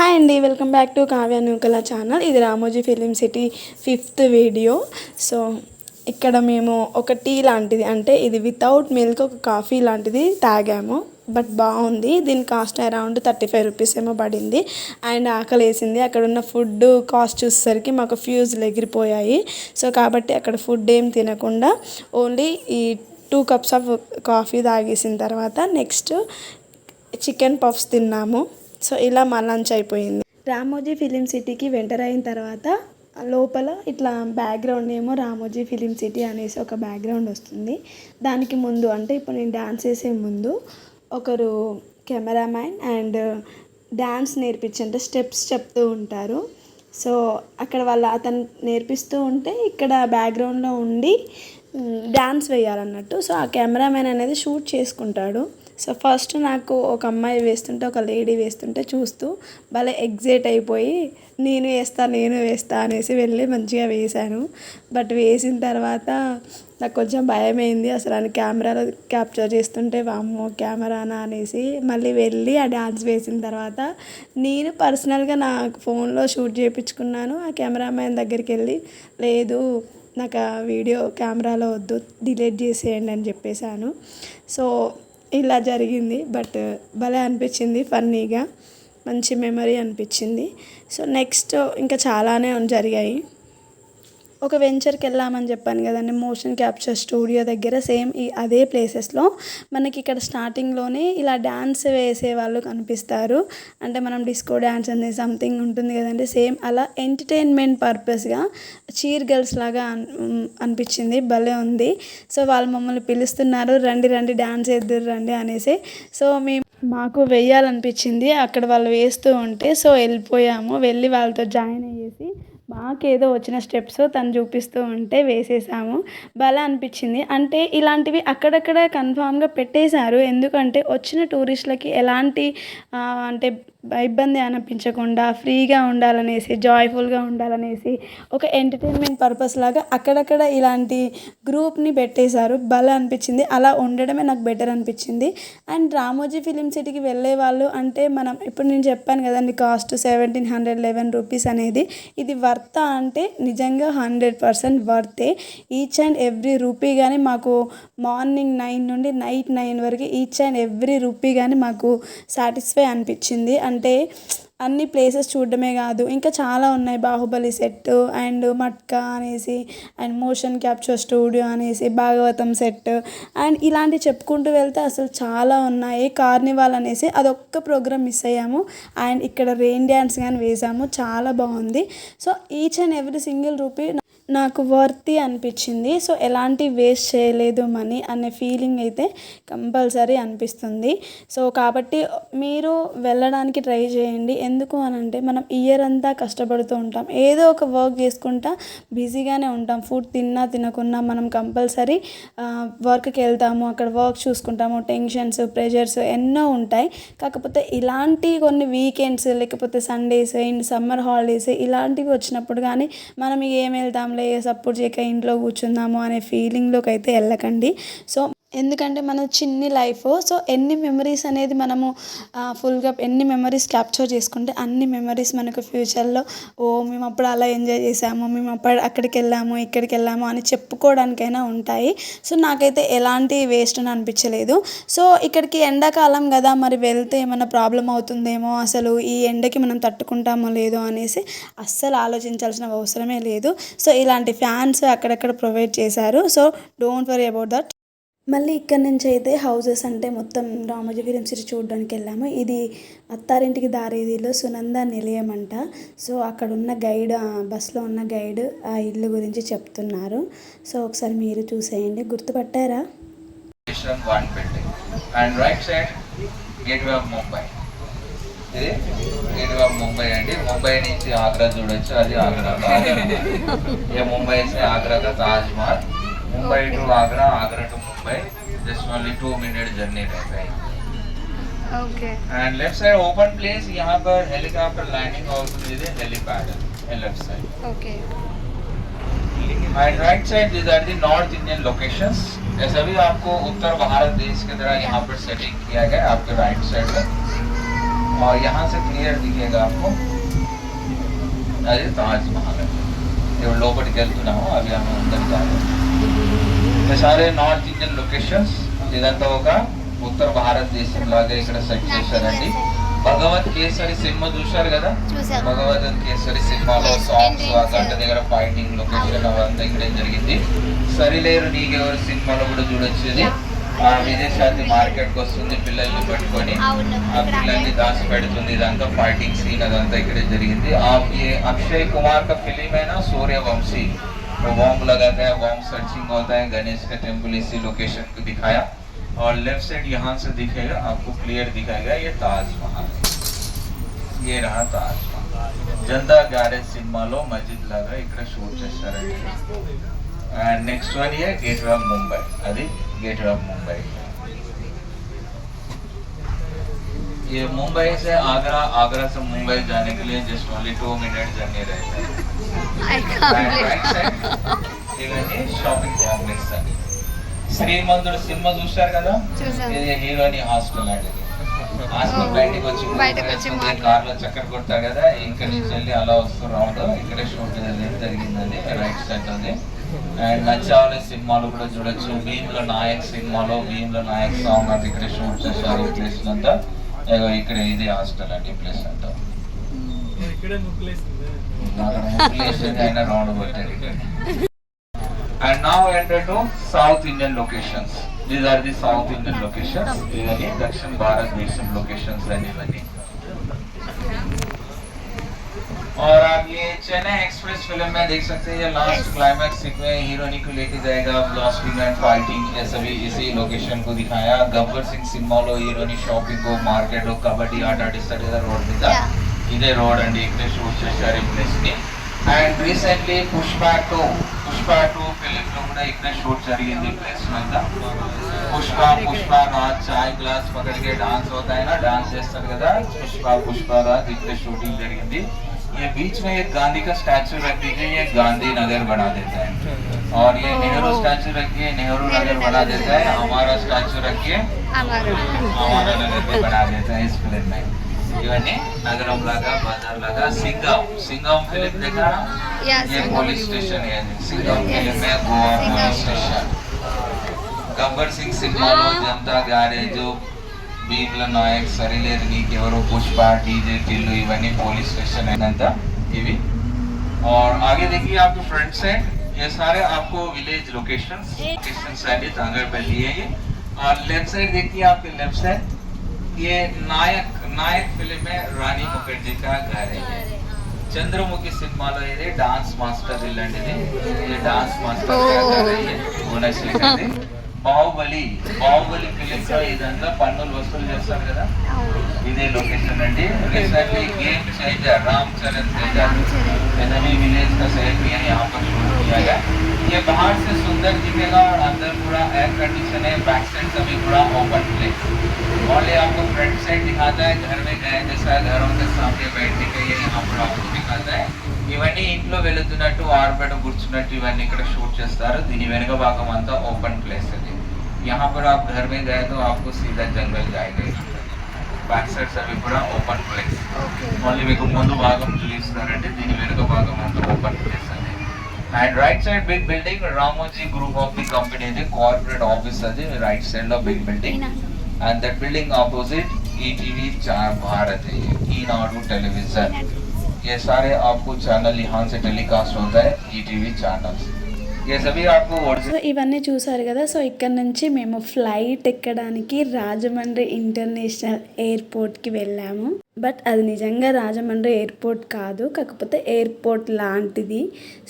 Hi అండి welcome back to Kavya Nukala channel. ఇది Ramoji film city fifth video. So ఇక్కడ మేము ఒక టీ లాంటిది అంటే ఇది వితౌట్ మిల్క్ ఒక కాఫీ లాంటిది తాగాము. బట్ బాగుంది. దీని cost around thirty five rupees ఏమో పడింది. అండ్ ఆకలి వేసింది అక్కడ ఉన్న ఫుడ్ కాస్ట్ చూసేసరికి మాకు ఫ్యూజ్లు ఎగిరిపోయాయి సో కాబట్టి అక్కడ ఫుడ్ ఏం తినకుండా ఓన్లీ ఈ టూ కప్స్ ఆఫ్ కాఫీ తాగేసిన తర్వాత నెక్స్ట్ చికెన్ పఫ్స్ తిన్నాము. సో ఇలా మా లంచ్ అయిపోయింది. రామోజీ ఫిలిం సిటీకి వెంటర్ అయిన తర్వాత లోపల ఇట్లా బ్యాక్గ్రౌండ్ ఏమో రామోజీ ఫిలిం సిటీ అనేసి ఒక బ్యాక్గ్రౌండ్ వస్తుంది. దానికి ముందు అంటే ఇప్పుడు నేను డాన్స్ చేసే ముందు ఒకరు కెమెరామ్యాన్ అండ్ డ్యాన్స్ నేర్పించి అంటే స్టెప్స్ చెప్తూ ఉంటారు. సో అక్కడ వాళ్ళు అతను నేర్పిస్తూ ఉంటే ఇక్కడ బ్యాక్గ్రౌండ్లో ఉండి డ్యాన్స్ వేయాలన్నట్టు. సో ఆ కెమెరామెన్ అనేది షూట్ చేసుకుంటాడు. సో ఫస్ట్ నాకు ఒక అమ్మాయి వేస్తుంటే ఒక లేడీ వేస్తుంటే చూస్తూ భలే ఎగ్జైట్ అయిపోయి నేను వేస్తా నేను వేస్తా అనేసి వెళ్ళి మంచిగా వేశాను. బట్ వేసిన తర్వాత నాకు కొంచెం భయం అయింది అసలు అని కెమెరాలో క్యాప్చర్ చేస్తుంటే వామ్మో కెమెరానా అనేసి మళ్ళీ వెళ్ళి ఆ డ్యాన్స్ వేసిన తర్వాత నేను పర్సనల్గా నా ఫోన్లో షూట్ చేయించుకున్నాను. ఆ కెమెరామ్యాన్ దగ్గరికి వెళ్ళి లేదు నాకు ఆ వీడియో కెమెరాలో వద్దు డిలీట్ చేసేయండి అని చెప్పేశాను. సో ఇలా జరిగింది. బట్ భలే అనిపించింది ఫన్నీగా. మంచి మెమరీ అనిపించింది. సో నెక్స్ట్ ఇంకా చాలానే జరిగాయి. ఒక వెంచర్కి వెళ్ళామని చెప్పాను కదండి మోషన్ క్యాప్చర్ స్టూడియో దగ్గర సేమ్ ఈ అదే ప్లేసెస్లో మనకి ఇక్కడ స్టార్టింగ్లోనే ఇలా డ్యాన్స్ వేసే వాళ్ళు కనిపిస్తారు. అంటే మనం డిస్కో డ్యాన్స్ అనేది సంథింగ్ ఉంటుంది కదండి సేమ్ అలా ఎంటర్టైన్మెంట్ పర్పస్గా చీర్ గర్ల్స్ లాగా అనిపించింది భలే ఉంది. సో వాళ్ళు మమ్మల్ని పిలుస్తున్నారు రండి రండి డ్యాన్స్ వేద్దరు రండి అనేసి. సో మేము మాకు వెయ్యాలనిపించింది అక్కడ వాళ్ళు వేస్తూ ఉంటే సో వెళ్ళిపోయాము వెళ్ళి వాళ్ళతో జాయిన్ అయ్యేసి మాకేదో వచ్చిన స్టెప్స్ తను చూపిస్తూ ఉంటే వేసేసాము. భలే అనిపించింది. అంటే ఇలాంటివి అక్కడక్కడ కన్ఫామ్గా పెట్టేశారు. ఎందుకంటే వచ్చిన టూరిస్టులకి ఎలాంటి అంటే ఇబ్బంది అనిపించకుండా ఫ్రీగా ఉండాలనేసి జాయ్ఫుల్గా ఉండాలనేసి ఒక ఎంటర్టైన్మెంట్ పర్పస్ లాగా అక్కడక్కడ ఇలాంటి గ్రూప్ని పెట్టేశారు. భలే అనిపించింది. అలా ఉండడమే నాకు బెటర్ అనిపించింది. అండ్ రామోజీ ఫిలిం సిటీకి వెళ్ళే వాళ్ళు అంటే మనం ఇప్పుడు నేను చెప్పాను కదండి cost seventeen hundred eleven rupees అనేది. ఇది వర్త అంటే నిజంగా హండ్రెడ్ పర్సెంట్ వర్తే ఈచ్ అండ్ ఎవ్రీ రూపీ కానీ మాకు మార్నింగ్ నైన్ నుండి నైట్ నైన్ వరకు ఈచ్ అండ్ ఎవ్రీ రూపీ కానీ మాకు సాటిస్ఫై అనిపించింది. అంటే అన్ని ప్లేసెస్ చూడడమే కాదు. ఇంకా చాలా ఉన్నాయి. బాహుబలి సెట్ అండ్ మట్కా అనేసి అండ్ మోషన్ క్యాప్చర్ స్టూడియో అనేసి భాగవతం సెట్ అండ్ ఇలాంటివి చెప్పుకుంటూ వెళ్తే అసలు చాలా ఉన్నాయి. కార్నివాల్ అనేసి అదొక్క ప్రోగ్రామ్ మిస్ అయ్యాము. అండ్ ఇక్కడ రెయిన్ డ్యాన్స్ కానీ వేసాము. చాలా బాగుంది. So each and every single rupee నాకు వర్తి అనిపించింది. సో ఎలాంటి వేస్ట్ చేయలేదు మనీ అనే ఫీలింగ్ అయితే కంపల్సరీ అనిపిస్తుంది. సో కాబట్టి మీరు వెళ్ళడానికి ట్రై చేయండి. ఎందుకు అని అంటే మనం ఇయర్ అంతా కష్టపడుతూ ఉంటాం. ఏదో ఒక వర్క్ చేసుకుంటా బిజీగానే ఉంటాం. ఫుడ్ తిన్నా తినకున్నా మనం కంపల్సరీ వర్క్కి వెళ్తాము. అక్కడ వర్క్ చూసుకుంటాము. టెన్షన్స్ ప్రెషర్స్ ఎన్నో ఉంటాయి. కాకపోతే ఇలాంటి కొన్ని వీకెండ్స్ లేకపోతే సండేస్ అండ్ సమ్మర్ హాలిడేస్ ఇలాంటివి వచ్చినప్పుడు కానీ మనం ఏం వెళ్తాం వెళ్తాంలే సపోర్ట్ చేయక ఇంట్లో కూర్చుందాము అనే ఫీలింగ్లోకి అయితే వెళ్ళకండి సో ఎందుకంటే మన చిన్ని లైఫ్. సో ఎన్ని మెమరీస్ అనేది మనము ఫుల్గా ఎన్ని మెమరీస్ క్యాప్చర్ చేసుకుంటే అన్ని మెమరీస్ మనకు ఫ్యూచర్లో ఓ మేము అప్పుడు అలా ఎంజాయ్ చేసాము మేము అప్పుడు అక్కడికి వెళ్ళాము ఇక్కడికి వెళ్ళాము అని చెప్పుకోవడానికైనా ఉంటాయి. సో నాకైతే ఎలాంటి వేస్ట్ అని అనిపించలేదు. సో ఇక్కడికి ఎండాకాలం కదా మరి వెళ్తే ఏమైనా ప్రాబ్లం అవుతుందేమో అసలు ఈ ఎండకి మనం తట్టుకుంటామో లేదో అనేసి అస్సలు ఆలోచించాల్సిన అవసరమే లేదు. సో ఇలాంటి ఫ్యాన్స్ అక్కడక్కడ ప్రొవైడ్ చేశారు. So don't worry about that మళ్ళీ ఇక్కడ నుంచి అయితే హౌజెస్ అంటే మొత్తం రామోజీ ఫిలిం సిటీ చూడడానికి వెళ్ళాము. ఇది అత్తారింటికి దారేదిలో సునంద నిలయం అంట. సో అక్కడ ఉన్న గైడ్ బస్సులో ఉన్న గైడ్ ఆ ఇల్లు గురించి చెప్తున్నారు. సో ఒకసారి మీరు చూసేయండి. గుర్తుపట్టారా? And right side of Mumbai ఇది ఆఫ్ ముంబై అండి. ముంబై నుంచి ఆగ్రా చూడొచ్చు. అది ఆగ్రా ముంబై నుంచి Taj Mahal Mumbai to Agra Agra to Mumbai. Just only two minute journey रहता है. Okay. And left side open place. यहाँ पर helicopter landing also मिलते हैं helipad. Left side. Okay. Right side this are north Indian locations ऐसा भी आपको उत्तर भारत देश के तरह यहाँ पर सेटिंग किया गया आपके राइट साइड पर और यहाँ से क्लियर दिखेगा आपको अरे ताजमहल है जो लोबट गलत ना हो अभी हम अंदर जा रहे हैं ఇవి సారే నార్త్ ఇండియన్ లొకేషన్స్ ఇదంతా ఒక ఉత్తర భారతదేశం లాగా ఇక్కడ సెట్ చేశారండి. భగవత్ కేసరి సినిమా చూశారు కదా? భగవత్ కేసరి సినిమాలో సాంగ్స్ అక్కడ దగ్గర ఫైటింగ్ లొకేషన్ అవంతా ఇక్కడ జరిగింది. సరిలేరు నీకెవరు సినిమాలో కూడా చూడొచ్చేది. ఆ విదేశాది మార్కెట్కి వస్తుంది పిల్లల్ని పెట్టుకొని. ఆ పిల్లల్ని దాచి పెడుతుంది. ఇదంతా ఫైటింగ్ సీన్ అదంతా ఇక్కడ జరిగింది. అక్షయ్ కుమార్ ఫిలిం అయినా సూర్యవంశీ. है ना सूर्यवंशी वो बॉम्ब लगाता है बॉम्ब सर्चिंग होता है गणेश का टेम्पल इसी लोकेशन को दिखाया और लेफ्ट साइड यहाँ से दिखेगा आपको क्लियर दिखाएगा ये ताजमहल ये रहा ताजमहल జందా గ్యారేజ్ సినిమాలో మజిద్ లాగా ఇక్కడ షూట్ చేస్తారండి and next one a gateway of Mumbai అది गेट वे ऑफ मुंबई ये मुंबई से आगरा आगरा से मुंबई जाने के लिए just only two minute journey रहता है ఇవన్నీ షాపింగ్ కాంప్లెక్స్ శ్రీమంతుడు సినిమా చూశారు కదా. ఇది హీరోని హాస్టల్ అండి హాస్టల్ బయటకు వచ్చి. కార్లో చక్కర కొడతారు కదా ఇక్కడ నుంచి వెళ్ళి అలా వస్తూ రౌండ్ ఇక్కడే షూట్ జరిగిందండి? రైట్ సైడ్ ఉంది అండ్ నచ్చావలే సినిమాలు కూడా చూడొచ్చు. భీమ్ల నాయక్ సినిమాలో భీమ్ల నాయక్ సాంగ్ అది ఇక్కడ షూట్ చేశారు ఈ ప్లేస్ అంతా. ఇక్కడ ఇది హాస్టల్ అండి ఈ ప్లేస్ అంతా. and now enter to South Indian locations. These are the South Indian locations. These are the Dakshin Bharat Basin locations and even और आप ये चेन्नई एक्सप्रेस फ़िल्म में देख सकते हैं ये लास्ट क्लाइमैक्स में हीरोनी को लेके जाएगा ब्लास्टिंग एंड फाइटिंग ये सभी इसी लोकेशन को दिखाया गब्बर सिंह सिंह मॉल और हीरोनी शॉपिंग को मार्केट और कबड्डी आटा डिस्टर रोड में था ఇదే రోడ్ అండి ఇక్కడే షూట్ చేశారు ఈ ప్లేస్ ని and recently Pushpa two Pushpa two film లో కూడా ఇక్కడే షూట్ జరిగింది ఈ ప్లేస్ మీద పుష్ప పుష్ప రాజ్ చాయ్ గ్లాస్ పకడికే డాన్స్ होता है ना डांस చేస్తారు కదా పుష్ప పుష్ప రాజ్ ఇక్కడే షూటింగ్ జరిగింది ये बीच में एक गांधी का स्टैचू रख दीजिए ये गांधी नगर बना देता है और ये नेहरू स्टैचू रखिए नेहरू नगर बना देता है हमारा स्टैचू रखिए Amara. हमारा नगर भी बना देता है इस फिल्म में ఇవన్నీ నగరం లాగా బజార్ లాగా సింగం సింగం ఫిలిం దగ్గర ये पुलिस स्टेशन है और आगे देखिए आपके फ्रंट साइड ये सारे आपको विलेज लोकेशन लोकेशन साइड है ये। और लेफ़्ट साइड देखिए आपके लेफ़्ट साइड ये नायक नायक फ़िल्म में रानी मुखर्जी का घर है। चंद्रमुखी सिनेमा लो इधे डांस मास्टर दिल्लंडी ने ये डांस मास्टर का घर है? होना चाहिए बाहुबली बाहुबली फ़िल्म का इधर अंदर पन्नूल वसूल जैसा करा इधे लोकेशन अंडी रिसेंटली गेम चाहिए राम चरण चाहिए एनएमी विलेज का सेट भी है यहाँ पर शुरू किया गया। ये बाहर से सुंदर दिखेगा और अंदर पूरा एयर कंडीशन है बैक साइड सभी पूरा ओपन प्लेस ओनली आपको फ्रंट साइड दिखाता है घर में गए जैसा घरों के सामने बैठने के लिए यहाँ पर आपको दिखाता है ఇవన్నీ ఇంట్లో వెళుతున్నట్టు ఆరుబెడ కూర్చున్నట్టు ఇవన్నీ ఇక్కడ షూట్ చేస్తారు దీని వెనుక భాగం అంతా ఓపెన్ ప్లేస్ అది यहाँ पर आप घर में गए तो आपको सीधा जंगल जाएगा బ్యాక్ సైడ్స్ అవి కూడా ఓపెన్ ప్లేస్ మళ్ళీ మీకు ముందు భాగం చూపిస్తారంటే దీని వెనుక భాగం అంతా ఓపెన్ ప్లేస్ అది and right side big building Ramoji group of the company ఇది కార్పొరేట్ ఆఫీస్ అది రైట్ సైడ్లో big building and that building opposite ETV चार भारत है ఈనాడు టెలివిజన్ ये सारे आपको ఛానల్ यहाँ से టెలికాస్ట్ होता है ఈటీवी चैनल సో ఇవన్నీ చూసారు కదా సో ఇక్కడ నుంచి మేము ఫ్లైట్ ఎక్కడానికి రాజమండ్రి ఇంటర్నేషనల్ ఎయిర్పోర్ట్కి వెళ్ళాము బట్ అది నిజంగా రాజమండ్రి ఎయిర్పోర్ట్ కాదు కాకపోతే ఎయిర్పోర్ట్ లాంటిది.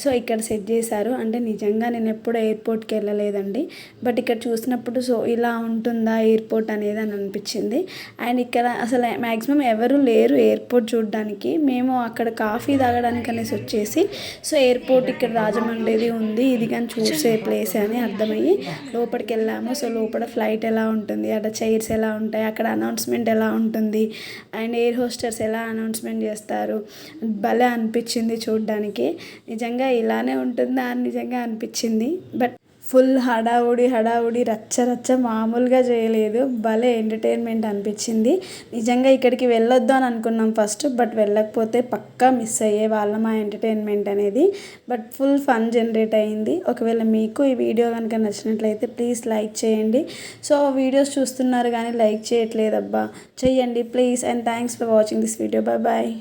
సో ఇక్కడ సెట్ చేశారు. అంటే నిజంగా నేను ఎప్పుడు ఎయిర్పోర్ట్కి వెళ్ళలేదండి. బట్ ఇక్కడ చూసినప్పుడు సో ఇలా ఉంటుందా ఎయిర్పోర్ట్ అనేది అని అనిపించింది. అండ్ ఇక్కడ అసలు మ్యాక్సిమం ఎవరు లేరు ఎయిర్పోర్ట్ చూడడానికి. మేము అక్కడ కాఫీ తాగడానికి అనేసి వచ్చేసి సో ఎయిర్పోర్ట్ ఇక్కడ రాజమండ్రిది ఉంది. ఇది కానీ చూసే ప్లేస్ అని అర్థమయ్యి లోపలికి వెళ్ళాము. సో లోపల ఫ్లైట్ ఎలా ఉంటుంది? అక్కడ చైర్స్ ఎలా ఉంటాయి? అక్కడ అనౌన్స్మెంట్ ఎలా ఉంటుంది? అండ్ ఎయిర్ హోస్టర్స్ ఎలా అనౌన్స్మెంట్ చేస్తారు? భలే అనిపించింది చూడడానికి. నిజంగా ఇలానే ఉంటుందా? అని నిజంగా అనిపించింది. బట్ ఫుల్ హడావుడి హడావుడి రచ్చ రచ్చ మామూలుగా చేయలేదు. భలే ఎంటర్టైన్మెంట్ అనిపించింది. నిజంగా ఇక్కడికి వెళ్ళొద్దు అని అనుకున్నాం ఫస్ట్ బట్ వెళ్ళకపోతే పక్కా మిస్ అయ్యే వాళ్ళం ఆ ఎంటర్టైన్మెంట్ అనేది. బట్ ఫుల్ ఫన్ జనరేట్ అయ్యింది ఒకవేళ మీకు ఈ వీడియో కనుక నచ్చినట్లయితే ప్లీజ్ లైక్ చేయండి. సో వీడియోస్ చూస్తున్నారు కానీ లైక్ చేయట్లేదబ్బా. చెయ్యండి please. And thanks for watching this video. Bye bye.